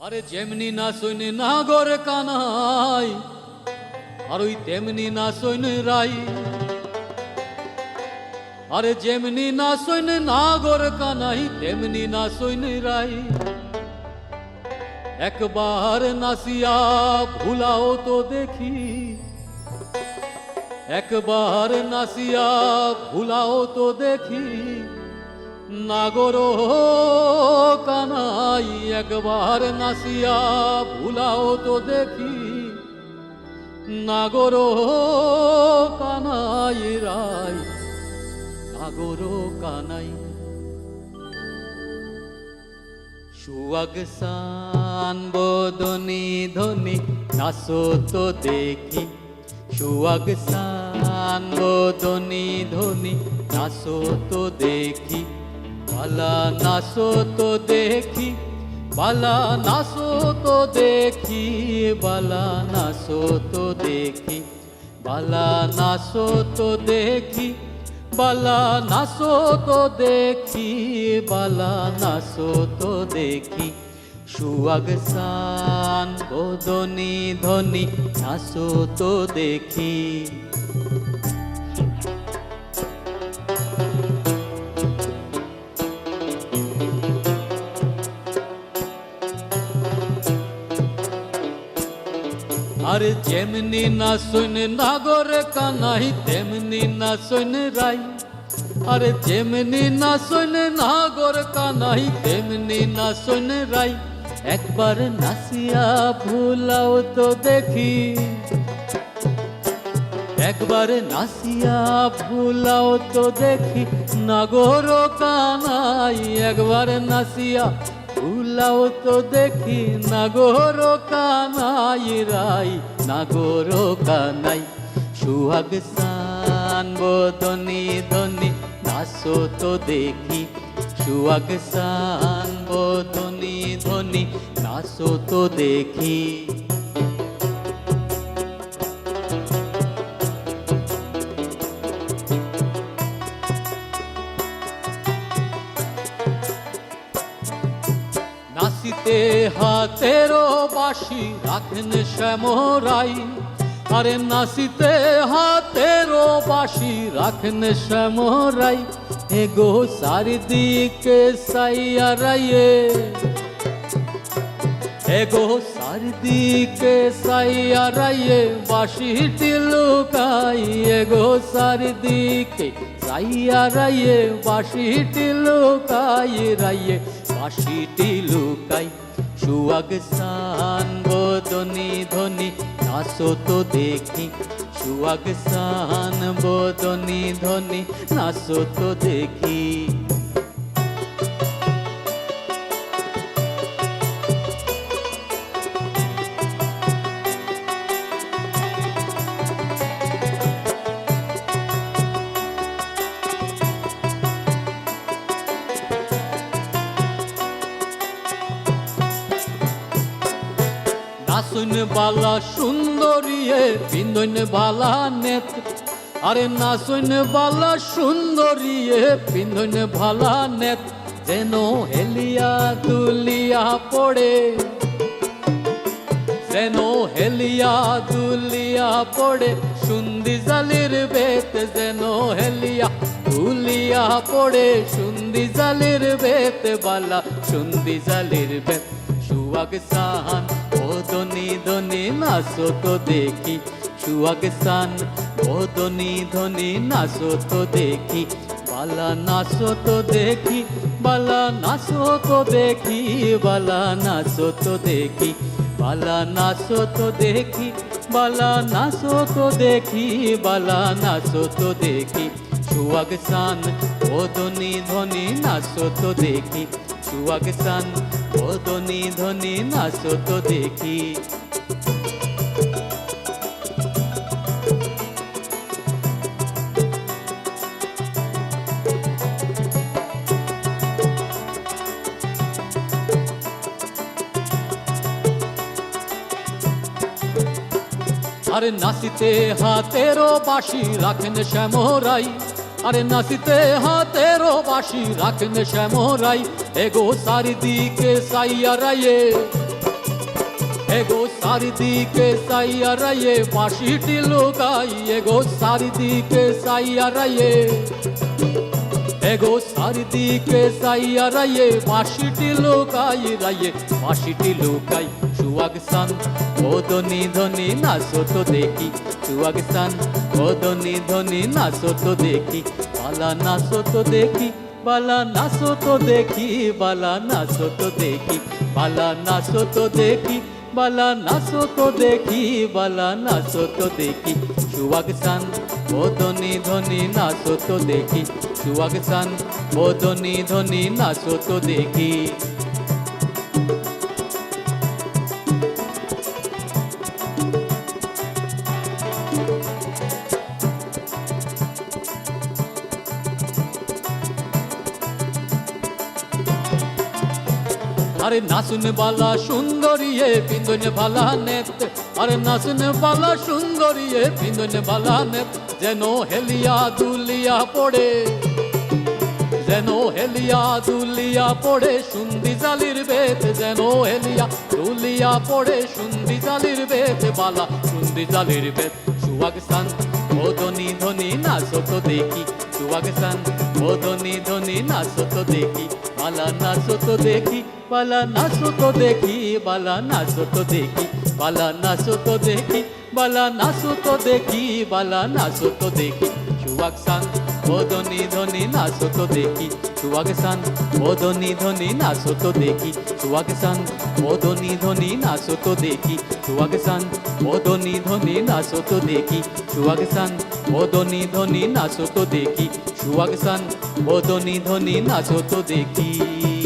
আরে যেমনি না সৈনে নাগর কানাই, আর ওই তেমনি না সৈনে রাই। আরে যেমনি না সৈনে নাগর কানাই, তেমনি না সৈনে রাই। একবার নাসিয়া ভুলাও তো দেখি, একবার নাসিয়া ভুলাও তো দেখি। নাগর কানাই, একবার নাসিয়া ভুলাও তো দেখি। নাগর কানাই রাই, নাগর কানাই। সুয়াগ সান বদনি ধনি নাসো তো দেখি। সুয়াগ সান বদনি ধনি নাসো তো দেখি। বালা নাসো তো দেখি, বালা নাসো তো দেখি, বালা নাসো তো দেখি, বালা নাসো তো দেখি, বালা নাসো তো দেখি, বালা নাসো তো দেখি। সুয়াগ সান, বদনি ধনি নাসো তো দেখি। আরে যেমনি না শুন নাগর কানাই, তেমনি না শুন রাই। আরে যেমনি না শুন নাগর কানাই, তেমনি না শুন রাই। একবার নাসিয়া ভুলাও তো দেখি। একবার নাসিয়া ভুলাও তো দেখি। নাগর কানাই, একবার নাসিয়া ভুলাও তো দেখি নাগর কানাই রাই নাগর কানাই সুহাগ সান, বদনি ধনি নাসো তো দেখি। সুহাগ সান, বদনি ধনি নাসো তো দেখি। নাসিতে হাতেরও বাসি রাখেন শ্যামরাই। আরে নাসিতে হাতেরও বাসি রাখেন শ্যামরাই। এগো চারিদিকে সাইয়া রাইয়ে। এগো চারিদিকে সাইয়া রাইয়ে বাসিটি লুকাই এগো চারিদিকে সাইয়া রাইয়ে বাসিটি লুকাই রাইয়ে। বাসিটি লুকাই, সুয়াগ সান বদনি ধনি নাচো তো দেখি। সুয়াগ সান বদনি ধনি, নাচো তো দেখি। নাচুন বালা সুন্দরিয়ে বিন্দন বালা নেত। আরে নাচুন বালা সুন্দরিয়ে বিন্দন ভালা নেত। যেন হেলিয়া দুলিয়া পড়ে। যেন হেলিয়া দুলিয়া পড়ে, সুন্দি জালির বেত যেন হেলিয়া দুলিয়া পড়ে। সুন্দি জালির বেত বালা, সুন্দি জালির বেত। সুয়াগ সান দনি ধনি নাচো তো দেখি সুয়াগ সান ও দনি ধনি নাচো তো দেখি, বালা নাচো তো দেখি, বালা নাচো তো দেখি, বালা নাচো তো দেখি, বালা নাচো তো দেখি, বালা নাচো তো দেখি, বালা নাচো তো দেখি সুয়াগ সান ও দনি ধনি নাচো তো দেখি সুয়াগ সান ও দনি ধনি নাচো তো দেখি। আরে নাচিতে হাতেরও বাসি রাখেন শ্যামরাই। আরে নাচিতে হাতেরও বাসি রাখেন শ্যামরাই। এগো চারিদিকে সাইয়ারাইয়ে এগো চারিদিকে সাইয়ারাইয়ে বাঁশিটি লোকাই। এগো চারিদিকে সাইয়া রায়ে। এগো চারিদিকে সাইয়া রায়ে বাঁশিটি লোকাই রায়ে বাঁশিটি লোকাই, সুয়াগ সান ওদনি ধনি নাচো তো দেখি, সুয়াগ সান ওদনি ধনি নাচো তো দেখি, বালা নাচো তো দেখি, বালা নাচো তো দেখি, বালা নাচো তো দেখি, বালা নাচো তো দেখি, বালা নাচো তো দেখি, বালা নাচো তো দেখি, সুয়াগ সান ওদনি ধনি নাচো তো দেখি সুয়াগ সান ওদনি ধনি, নাচো তো দেখি। আরে নাচুন বালা সুন্দরিয়ে পিন্দন বালা নেত। আরে নাচুন বালা সুন্দরিয়ে পিন্দন বালা নেত। যেন হেলিয়া দুলিয়া পড়ে। যেন হেলিয়া দুলিয়া পড়ে সুন্দি জালির বেত, যেন হেলিয়া দুলিয়া পড়ে সুন্দি জালির বেত বালা, সুন্দি জালির বেত। সুয়াগ সান, ও ধনি ধনি নাচো তো দেখি। সুয়াগ সান, ও ধনি ধনি নাচো তো দেখি। বালা নাচো তো দেখি, বালা নাচো তো দেখি, বালা নাচো তো দেখি। বালা নাচো তো দেখি, বালা নাচো তো দেখি, বালা নাচো তো দেখি। সুয়াগ সান ও ধনি ধনি নাচো তো দেখি, সুয়াগে সান। ও ধনি ধনি নাচো তো দেখি, সুয়াগে সান। ও ধনি ধনি নাচো তো দেখি, সুয়াগে সান। ও ধনি ধনি নাচো তো দেখি, সুয়াগে সান। ও ধনি ধনি নাচো তো দেখি, সুয়াগে সান। ও ধনি ধনি নাচো তো দেখি।